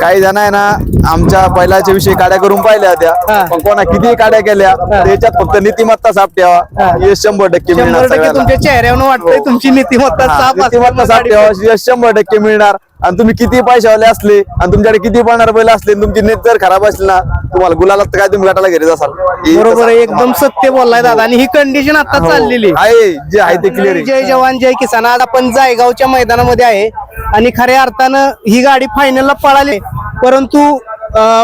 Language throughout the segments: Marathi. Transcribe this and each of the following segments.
काही जण आहे ना आमच्या बैलाच्या विषयी काड्या करून पाहिल्या. होत्या पण कोणा किती काड्या केल्या त्याच्यात फक्त नीतिमत्ता साफ ठेवा. हे शंभर टक्के मिळणार. तुमच्या चेहऱ्यावर वाटतंय. तुमची नीतिमत्ता साफ नीतिमत्ता साफ ठेवा यश शंभर टक्के मिळणार आणि तुम्ही किती पैशावाले असले आणि तुमच्याकडे किती पळणार बैल असले तुमची नेत जर खराब असली ना तुम्हाला गुलाला काय तुम्ही गटाला घरी जासाल हे बरोबर एकदम सत्य बोललाय दादा आणि ही कंडिशन आता हो. चाललेली आहे. जे आहे ते क्लिअर जय जवान जय किसान. आज आपण जायगावच्या मैदानामध्ये आहे आणि खऱ्या अर्थानं ही गाडी फायनलला पळाली. परंतु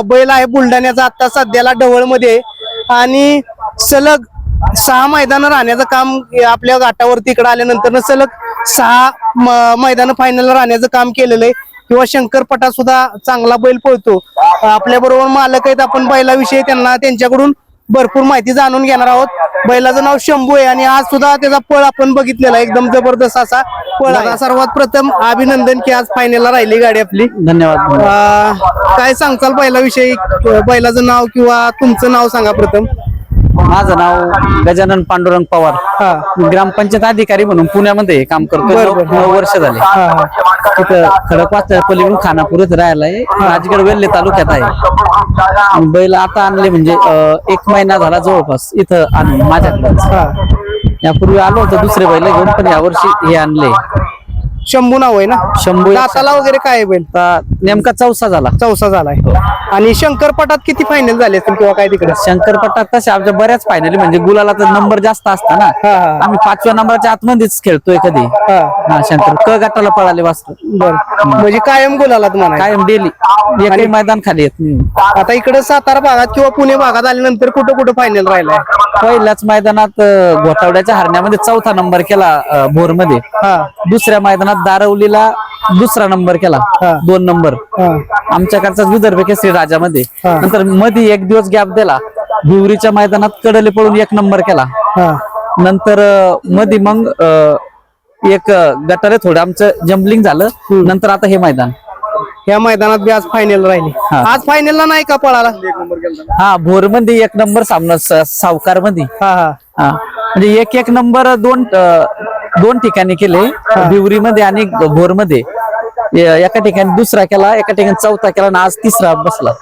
बैल आहे बुलढाण्याचा आता सध्याला ढवळमध्ये आणि सलग सहा मैदानं राहण्याचं काम आपल्या घाटावरती इकडे आल्यानंतर सलग सहा मैदान फायनलला राहण्याचं काम केलेलं आहे. किंवा शंकरपटा सुद्धा चांगला बैल पळतो. आपल्या बरोबर मालक आहेत आपण बैलाविषयी त्यांना त्यांच्याकडून भरपूर माहिती जाणून घेणार आहोत. बैलाचं नाव शंभू आहे आणि आज सुद्धा त्याचा पळ आपण बघितलेला एकदम जबरदस्त असा पळ आहे. सर्वात प्रथम अभिनंदन की आज फायनलला राहिली गाडी आपली. धन्यवाद. काय सांगचाल बैलाविषयी? बैलाचं नाव किंवा तुमचं नाव सांगा प्रथम. माझं नाव गजानन पांडुरंग पवार. हा. ग्रामपंचायत अधिकारी म्हणून पुण्यामध्ये काम करतो बरं, नऊ बरं. नऊ वर्ष झाले. हा हा. तिथं खडकवासला पलीकडून खानापूरच राहिलाय. राजगड वेल्हे तालुक्यात आहे. बैल आता आणले म्हणजे अं, एक महिना झाला जवळपास इथं आणून माझ्याकडे. हा. यापूर्वी आलो होतो दुसरे बैल घेऊन पण यावर्षी हे आणले. शंभू नाव आहे ना? शंभू दाताला वगैरे काय आहे बैल? नेमका चौसा झाला. चौसा झालाय. आणि शंकरपटात किती फायनल झाले असतील किंवा काय तिकडे? शंकरपटात तसे आमच्या बऱ्याच फायनली म्हणजे गुलाला तर नंबर जास्त असता ना. हा, हा. आम्ही पाचव्या नंबरच्या आतमध्येच खेळतोय कधी. हा. हा शंकर. क गटाला पळाले वाचतो बर. म्हणजे कायम गुलाला तुम्हाला कायम डेली. एकही मैदान खाली येत नाही. आता इकडे सातारा भागात किंवा पुणे भागात आल्यानंतर कुठं कुठं फायनल राहिलाय? पहिल्याच मैदानात घोटावड्याच्या हरण्यामध्ये चौथा नंबर केला भोरमध्ये हा. दुसऱ्या मैदानात दारवलीला दुसरा नंबर केला. दोन नंबर. हा. आमच्याकडचा विदर्भ केसरी राजामध्ये. नंतर मध्ये एक दिवस गॅप दिला भिवरीच्या मैदानात कडले पळून एक नंबर केला. हा. नंतर मध्ये मग एक गटारे थोडं आमचं जम्बलिंग झालं नंतर आता हे मैदान. या मैदानात बी आज फायनल राहिली. हा. आज फायनलला नाही का पळाला? हा भोरमध्ये एक नंबर सामना सावकारमध्ये. हा हा. हा. म्हणजे एक एक नंबर दोन अं, दोन ठिकाणी केले. भिवरी मध्ये आणि भोरमध्ये. एका ठिकाणी दुसरा केला एका ठिकाणी चौथा केला आणि आज तिसरा बसला.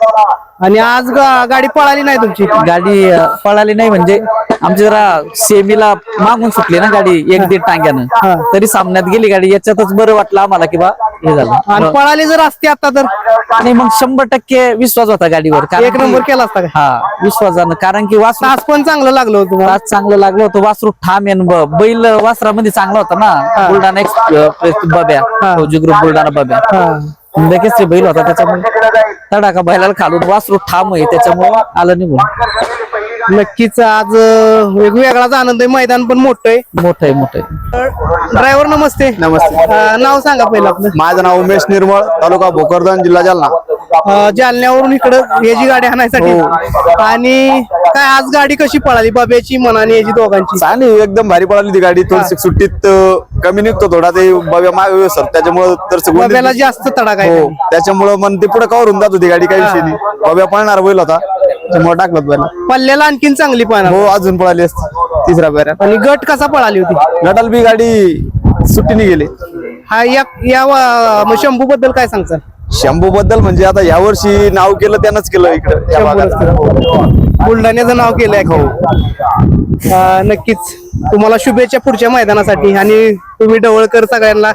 आणि आज गा- गाडी पळाली नाही तुमची? गाडी अं, पळाली नाही म्हणजे आमची जरा सेमीला मागून सुटली ना गाडी एक दीड हा. टांग्यानं तरी सामन्यात गेली गाडी याच्यातच बरं वाटलं आम्हाला की बा हे आणि पळाली जर असती आता तर आणि मग शंभर टक्के विश्वास होता गाडीवर. कारण एक की- नंबर केला असता का? हा विश्वासानं कारण की वासरू तास पण चांगलं लागलं होतं तुम्हाला आज चांगलं लागलं होतं. वासरू ठाम आहे न ब- बैल वासरामध्ये चांगला होता ना. बुलढाणा एक्सप्रेस बब्या. हा. फौजी ग्रुप बुलढाणा बब्या. लगेच ते बैल होता. त्याच्यामुळे तडाखा बैलाला खालून वासरू ठाम आहे. त्याच्यामुळे आलं निघून. नक्कीच आज अं, वेगवेगळाच आनंद आहे. मैदान पण मोठं आहे. मोठं आहे मोठं आहे. ड्रायव्हर नमस्ते. नमस्ते. अं, नाव सांगा पहिलं आपलं. माझं नाव उमेश निर्मळ तालुका भोकरदन जिल्हा जालना. अं, जालन्यावरून इकडं याची गाडी आणायसाठी. आणि काय आज गाडी कशी पळाली? बाब्याची मनाने याची दोघांची? चांगली एकदम भारी पळाली ती गाडी. थोडीशी सुट्टीत अं, कमी निघतो थोडा. ते बाबा मागे सर. त्याच्यामुळे तर बाब्याला जास्त तडाखा आहे. हो. त्याच्यामुळं मन ते पुढे कवर होऊन जात होती गाडी काही विषय नाही. बाबा पळणार बैल होता त्यामुळे टाकलं बैल पल्ल्याला आणखीन चांगली पळणार हो अजून पळाली असती. तिसऱ्या पेऱ्यात आणि गट कसा पळाली होती? गटाल बी गाडी सुट्टीने गेली. हा या या शंभू बद्दल काय सांगता शंभू बद्दल म्हणजे आता या वर्षी नाव केलं त्यानंच केलं इकडे या भागात. बुलढाण्याचं नाव केलंय. अं, नक्कीच. तुम्हाला शुभेच्छा पुढच्या मैदानासाठी आणि तुम्ही डवळकर सगळ्यांना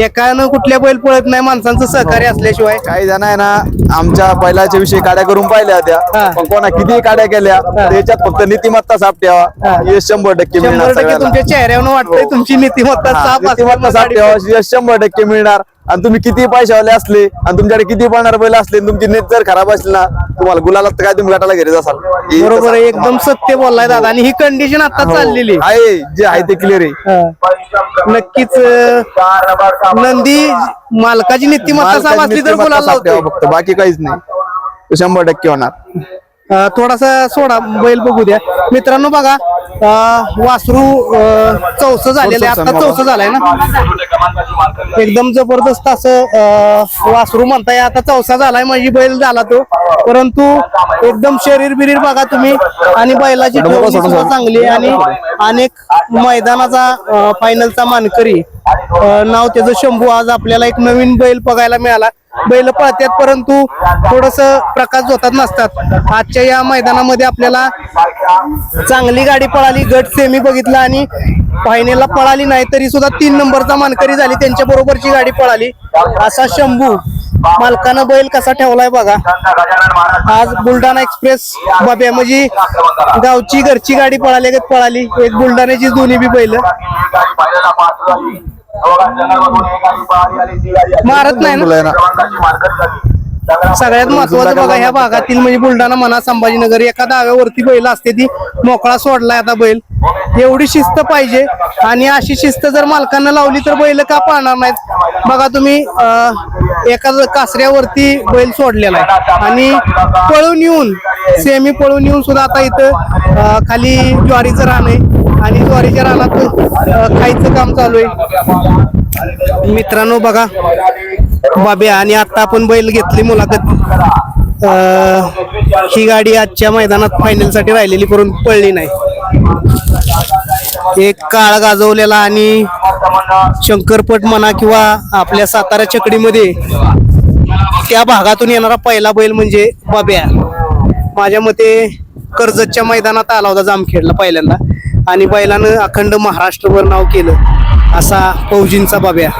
एकानं कुठल्या बैल पळत नाही माणसांचं सहकार्य असल्याशिवाय काही जण आहे ना आमच्या बैलाच्या विषयी काड्या करून पाहिल्या हा. होत्या पण कोणा किती काड्या केल्या त्याच्यात फक्त नीतिमत्ता साफ ठेवा. हे शंभर टक्के शंभर मिळणार टक्के. तुमच्या चेहऱ्यावर वाटतंय हो. तुमची नीतिमत्ता हा, साफ नीतिमत्ता साफ असल्यामुळे ठेवा हे शंभर टक्के मिळणार आणि तुम्ही किती पैशावाले असले आणि तुमच्याकडे किती पळणार बैल असले आणि तुमची नेत जर खराब असली ना तुम्हाला गुलाला तर काय तुम्ही गटाला घरी जासाल हे बरोबर तसं- एकदम सत्य बोललाय दादा आणि ही कंडिशन आता हो. चाललेली आहे. आहे जे आहे ते क्लिअर आहे हा. नक्कीच अं, नंदी मालकाची नीतिमत्ता मालकाची असली तर साफ ठेवा लावतो फक्त बाकी काहीच नाही तो शंभर टक्के होणार थोडासा सोडा बैल बघू द्या. मित्रांनो बघा वासरू चौस झालेलं आहे. आता चौस झालाय ना? एकदम जबरदस्त असं वासरू म्हणताय. आता चौसा झालाय म्हणजे बैल झाला तो. परंतु एकदम शरीर बिरीर बघा तुम्ही. आणि बैलाची सुद्धा चांगली आणि अनेक मैदानाचा फायनलचा मानकरी. नाव त्याचं शंभू. आज आपल्याला एक नवीन बैल बघायला मिळाला. बैल पळतात परंतु थोडस प्रकाश होतात नसतात. आजच्या या मैदानामध्ये आपल्याला चांगली गाडी पळाली गट सेमी बघितला आणि फायनलला पळाली नाही तरी सुद्धा तीन नंबरचा मानकरी झाली त्यांच्या बरोबरची गाडी पळाली. असा शंभू मालकानं बैल कसा ठेवलाय बघा. आज बुलढाणा एक्सप्रेस बाब्या म्हणजे गावची घरची गाडी पळाली पळाली. एक बुलढाण्याची दोन्ही बी बैल. मारत नाही ना. सगळ्यात महत्वाचं बघा ह्या भागातील म्हणजे बुलढाणा म्हणा संभाजीनगर एका दाव्यावरती बैल असते ती. मोकळा सोडलाय आता बैल. एवढी शिस्त पाहिजे. आणि अशी शिस्त जर मालकांना लावली तर बैल का पाळणार नाहीत? बघा तुम्ही एका कासऱ्यावरती बैल सोडलेला आहे. आणि पळून येऊन सेमी पळून येऊन सुद्धा आता इथं खाली ज्वारीचं आहे. आणि ज्वारीच्या रानात खायचं काम चालू आहे. मित्रांनो बघा बाब्या आणि आता आपण बैल घेतली मुलाखत. ही गाडी आजच्या मैदानात फायनलसाठी राहिलेली करून पळली नाही. एक काळ गाजवलेला आणि शंकरपट म्हणा किंवा आपल्या सातारा चकडीमध्ये त्या भागातून येणारा पहिला बैल म्हणजे बाब्या. माझ्या मते कर्जतच्या मैदानात आला होता जामखेडला पहिल्यांदा. आणि बैलानं अखंड महाराष्ट्रभर नाव केलं. असा फौजींचा बाब्या